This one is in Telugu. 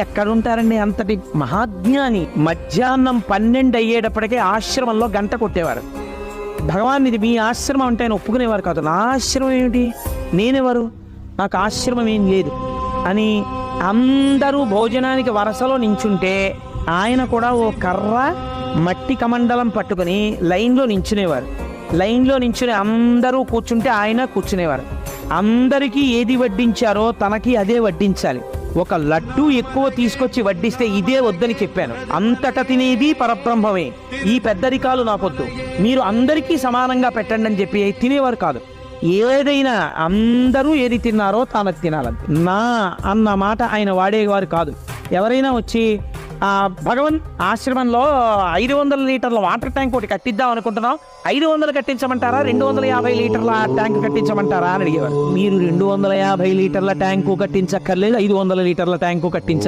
ఎక్కడుంటారండి అంతటి మహాజ్ఞాని? మధ్యాహ్నం పన్నెండు అయ్యేటప్పటికే ఆశ్రమంలో గంట కొట్టేవారు. భగవాన్ ఇది మీ ఆశ్రమం అంటే ఆయన ఒప్పుకునేవారు కాదు. నా ఆశ్రమం ఏమిటి? నేనెవరు? నాకు ఆశ్రమం ఏం లేదు. అని అందరూ భోజనానికి వరసలో నించుంటే ఆయన కూడా ఓ కర్ర మట్టి కమండలం పట్టుకుని లైన్లో నించునేవారు. లైన్లో నించుని అందరూ కూర్చుంటే ఆయన కూర్చునేవారు. అందరికీ ఏది వడ్డించారో తనకి అదే వడ్డించాలి. ఒక లడ్డు ఎక్కువ తీసుకొచ్చి వడ్డిస్తే ఇదే వద్దని చెప్పాను. అంతట తినేది పరబ్రహ్మమే. ఈ పెద్దరికాలు నాకొద్దు. మీరు అందరికీ సమానంగా పెట్టండి అని చెప్పి తినేవారు కాదు. ఏదైనా అందరూ ఏది తిన్నారో తాను తినాలని నా అన్న మాట ఆయన వాడేవారు కాదు. ఎవరైనా వచ్చి భగవన్ ఆశ్రమంలో ఐదు వందల లీటర్ల వాటర్ ట్యాంక్ ఒకటి కట్టిద్దాం అనుకుంటున్నాం. ఐదు వందలు కట్టించమంటారా? రెండు వందల యాభై లీటర్ల ట్యాంక్ కట్టించమంటారా అని అడిగేవారు. మీరు రెండు వందల యాభై లీటర్ల ట్యాంకు కట్టించక్కర్లేదు ఐదు వందల లీటర్ల ట్యాంకు కట్టించ